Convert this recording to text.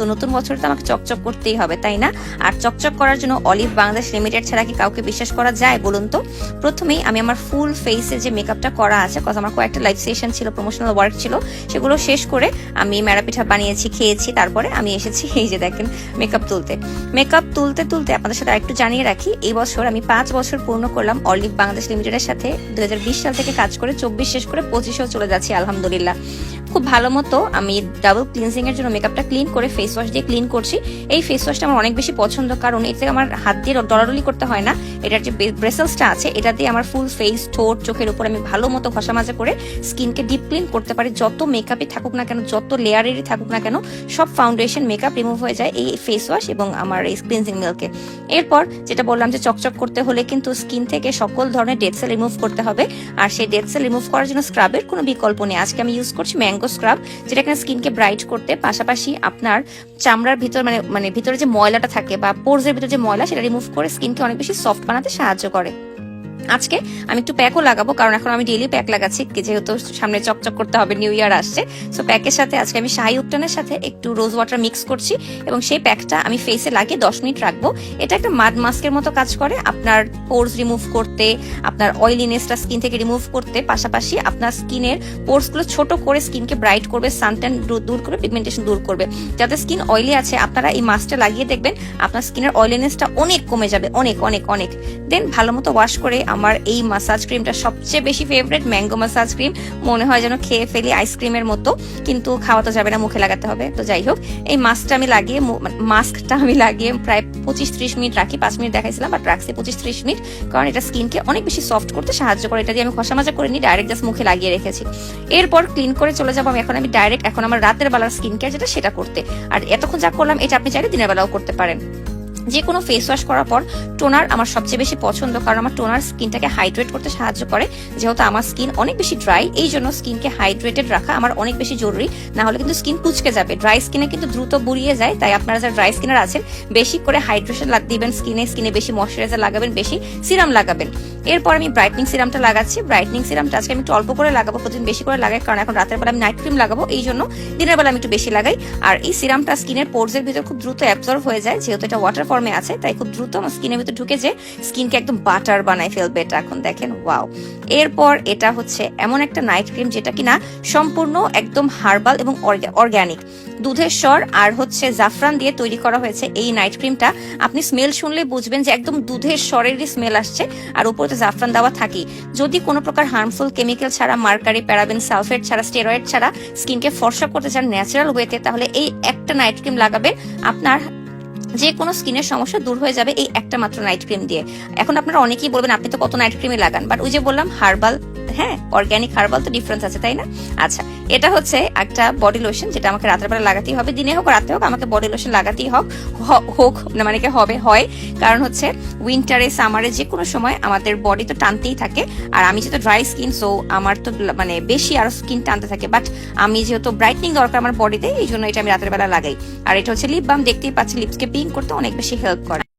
So নতুন বছরে তো আমাকে চকচক করতেই হবে, তাই না? আর চকচক করার জন্য অলিভ বাংলাদেশ লিমিটেড ছাড়া কি কাউকে বিশ্বাস করা যায় বলুন তো? প্রথমেই আমি আমার ফুল ফেসে যে মেকআপটা করা আছে কজ আমার কয়েকটা লাইভ সেশন ছিল প্রমোশনাল ওয়ার্ক ছিল, সেগুলো শেষ করে আমি ম্যারা পিঠা বানিয়েছি, খেয়েছি, তারপরে আমি এসেছি এই যে দেখেন মেকআপ তুলতে। মেকআপ তুলতে তুলতে আপনাদের সাথে আরেকটু জানিয়ে রাখি, এই বছর আমি পাঁচ বছর পূর্ণ করলাম অলিভ বাংলাদেশ লিমিটেডের সাথে। দুই হাজার বিশ সাল থেকে কাজ করে, চব্বিশ শেষ করে পঁচিশেও চলে যাচ্ছি, আলহামদুলিল্লাহ। খুব ভালো মতো আমি ডাবল ক্লিনজিং এর জন্য মেকআপটা ক্লিন করে ফেস ওয়াশ দিয়ে ক্লিন করছি। এই ফেস ওয়াশটা আমার অনেক বেশি পছন্দ কারণ এতে আমার হাত দিয়ে ডলাডলি করতে হয় না। এটার যে ব্রেসেলসটা আছে, এটা দিয়ে আমার ফুল ফেস ঠোঁট, চোখের উপর আমি ভালো মতো ঘষা মাজা করে স্কিনকে ডিপ ক্লিন করতে পারি। যত মেকআপই থাকুক না কেন, যত লেয়ারেরই থাকুক না কেন, সব ফাউন্ডেশন মেকআপ রিমুভ হয়ে যায় এই ফেস ওয়াশ এবং আমার এই ক্লিনজিং মিল্কে এরপর যেটা বললাম যে চকচক করতে হলে কিন্তু স্কিন থেকে সকল ধরনের ডেড সেল রিমুভ করতে হবে। আর সেই ডেড সেল রিমুভ করার জন্য স্ক্রাবের কোনো বিকল্প নেই। আজকে আমি ইউজ করছি ম্যাঙ্গো স্ক্রাব যেটা কিনা স্কিনকে ব্রাইট করতে পাশাপাশি আপনার চামড়ার ভিতর মানে মানে ভিতরে যে ময়লাটা থাকে বা পোর্সের ভিতরে যে ময়লা, সেটা রিমুভ করে স্কিনকে অনেক বেশি সফট বানাতে সাহায্য করে। আজকে আমি একটু প্যাকও লাগাবো, কারণ এখন আমি ডেইলি প্যাক লাগাচ্ছি যেহেতু সামনে চকচক করতে হবে নিউ ইয়ার আসছে। সো প্যাকের সাথে আজকে আমি শাহি উপটানের সাথে একটু রোজ ওয়াটার মিক্স করছি এবং সেই প্যাকটা আমি ফেসে লাগিয়ে দশ মিনিট রাখব। এটা একটা মাড মাস্কের মতো কাজ করে, আপনার পোর্স রিমুভ করতে, আপনার অয়েলিনেসটা স্কিন থেকে রিমুভ করতে, পাশাপাশি আপনার স্কিনের পোর্সগুলো ছোট করে স্কিনকে ব্রাইট করবে সানট্যান দূর করবে পিগমেন্টেশন দূর করবে। যাদের স্কিন অয়েলি আছে, আপনারা এই মাস্কটা লাগিয়ে দেখবেন, আপনার স্কিনের অয়েলিনেসটা অনেক কমে যাবে, অনেক অনেক অনেক। দেন ভালো মতো ওয়াশ করে আমার এই মাসাজ ক্রিমটা সবচেয়ে বেশি ফেভারিট ম্যাঙ্গো মাসাজ ক্রিম মনে হয় যেন খেয়ে ফেলি আইসক্রিমের মতো, কিন্তু খাওয়া তো যাবে না, মুখে লাগাতে হবে। তো যাই হোক, এই মাস্কটা আমি লাগিয়ে মাস্কটা আমি লাগিয়ে প্রায় পঁচিশ ত্রিশ মিনিট রাখি, পাঁচ মিনিট দেখাইছিলাম বাট রাখছি পঁচিশ ত্রিশ মিনিট, কারণ এটা স্কিনকে অনেক বেশি সফট করতে সাহায্য করে। এটা দিয়ে আমি খসা মাজা করে নিই ডাইরেক্ট জাস্ট মুখে লাগিয়ে রেখেছি। এরপর ক্লিন করে চলে যাব আমি এখন। আমি ডাইরেক্ট এখন আমার রাতের বেলার স্কিন কেয়ার যেটা, সেটা করতে। আর এতক্ষণ যা করলাম, এটা আপনি চাইলে দিনের বেলাও করতে পারেন। যে কোনো ফেস ওয়াশ করার পর টোনার আমার সবচেয়ে বেশি পছন্দ, কারণ আমার টোনার স্কিনটাকে হাইড্রেট করতে সাহায্য করে। যেহেতু আমার স্কিন অনেক বেশি ড্রাই এই জন্য স্কিনকে হাইড্রেটেড রাখা আমার অনেক বেশি জরুরি। না হলে কিন্তু স্কিন কুচকে যাবে। ড্রাই স্কিনে কিন্তু দ্রুত বুড়িয়ে যায়, তাই আপনারা যারা ড্রাই স্কিনার আছেন, বেশি করে হাইড্রেশন দিবেন স্কিনে স্কিনে বেশি ময়শ্চারাইজার লাগাবেন, বেশি সিরাম লাগাবেন। এরপর আমি ব্রাইটনিং সিরামটা লাগাচ্ছি। ব্রাইটনিং সিরামটা আজকে আমি একটু অল্প করে লাগাবো, প্রতিদিন বেশি করে লাগাই, কারণ এখন রাতের বেলা আমি নাইট ক্রিম লাগাবো, এই জন্য দিনের বেলা আমি একটু বেশি লাগাই। আর এই সিরামটা স্কিনের পোর্সের ভিতর খুব দ্রুত অ্যাবজর্ভ হয়ে যায়, যেহেতু এটা ওয়াটার ফর্মে আছে, তাই খুব দ্রুত আমার স্কিনের ভিতর ঢুকে যে স্কিনকে একদম বাটার বানায় ফেলবে এটা এখন দেখেন ওয়াও এরপর এটা হচ্ছে এমন একটা নাইট ক্রিম যেটা কিনা সম্পূর্ণ একদম হার্বাল এবং অর্গ্যানিক দুধের স্বর আর হচ্ছে জাফরান দিয়ে তৈরি করা হয়েছে এই নাইট ক্রিমটা আপনি স্মেল শুনলে বুঝবেন যে একদম দুধের স্বরেরই স্মেল আসছে আর উপরে তো জাফরান দেওয়া থাকি যদি কোনো প্রকার হার্মফুল কেমিক্যাল ছাড়া মার্কারি প্যারাবেন সালফেট ছাড়া স্টেরয়েড ছাড়া স্কিনকে ফর্সা করতে চান ন্যাচারাল ওয়েতে তাহলে এই একটা নাইট ক্রিম লাগাবে আপনার যে কোনো স্কিনের সমস্যা দূর হয়ে যাবে এই একটা মাত্র নাইট ক্রিম দিয়ে। এখন আপনারা অনেকেই বলবেন, আপনি তো কত নাইট ক্রিমই লাগান? বাট ওই যে বললাম হার্বাল হ্যাঁ অর্গ্যানিক হার্বাল তো ডিফারেন্স আছে, তাই না? আচ্ছা এটা হচ্ছে একটা বডি লোশন যেটা আমাকে রাতের বেলা লাগাতেই হবে, দিনে হোক রাতে হোক, আমাকে বডি লোশন লাগাতেই হোক হোক মানে কি হবে, হয়। কারণ হচ্ছে উইন্টারে সামারে যে কোনো সময় আমাদের বডি তো টানতেই থাকে, আর আমি যেহেতু ড্রাই স্কিন সো আমার তো মানে বেশি আরও স্কিন টানতে থাকে। বাট আমি যেহেতু ব্রাইটনিং দরকার আমার বডিতে এই জন্য এটা আমি রাতের বেলা লাগাই। আর এটা হচ্ছে লিপ বাম দেখতেই পাচ্ছি লিপসকে পিঙ্ক করতে অনেক বেশি হেল্প করে।